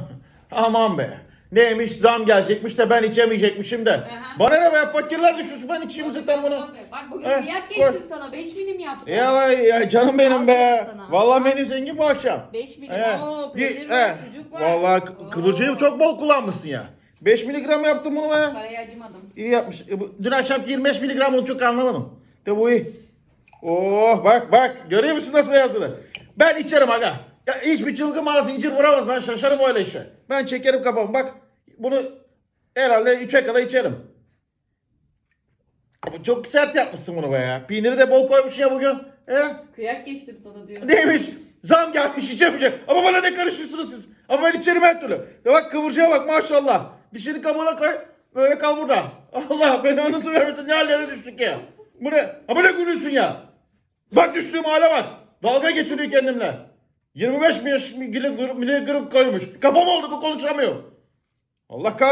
Aman be. Neymiş zam gelecekmiş de ben içemeyecekmişim de. Aha. Bana ne be fakirler düşünsün ben içeyim zaten bunu. Bak bugün Eh, fiyat koy. geçtim sana. 5 milim yaptım. Ya, ya canım benim be. Sana. Vallahi beni zengin bu akşam. 5 milim. He. Oo, Di- peynir he. var, sucuk var. Vallahi kı- Oo. kıvırcığı çok bol kullanmışsın ya. 5 miligram yaptım bunu be. Paraya acımadım. İyi yapmış. E, Dün akşamki 25 miligram onu çok anlamadım. De bu iyi. Oh bak bak görüyor musun nasıl beyazladı? Ben içerim aga. Ya hiçbir çılgın bana zincir vuramaz. Ben şaşarım öyle işe. Ben çekerim kafamı bak. Bunu herhalde 3'e kadar içerim. Ama çok sert yapmışsın bunu be ya. Peyniri de bol koymuşsun ya bugün. He? Kıyak geçtim sana diyor. Neymiş? Zam gelmiş içemeyecek. Ama bana ne karışıyorsunuz siz? Ama ben içerim her türlü. Ya bak kıvırcığa bak maşallah. Dişini kabuğuna koy. Böyle kal burada. Allah beni unutuvermesin. Ne hallere düştük ya. Bu ne? Ama ne gülüyorsun ya? Bak düştüğüm hale bak. Dalga geçiriyor kendimle. 25 miligram, miligram koymuş. Kafam oldu konuşamıyor. Allah kahretsin.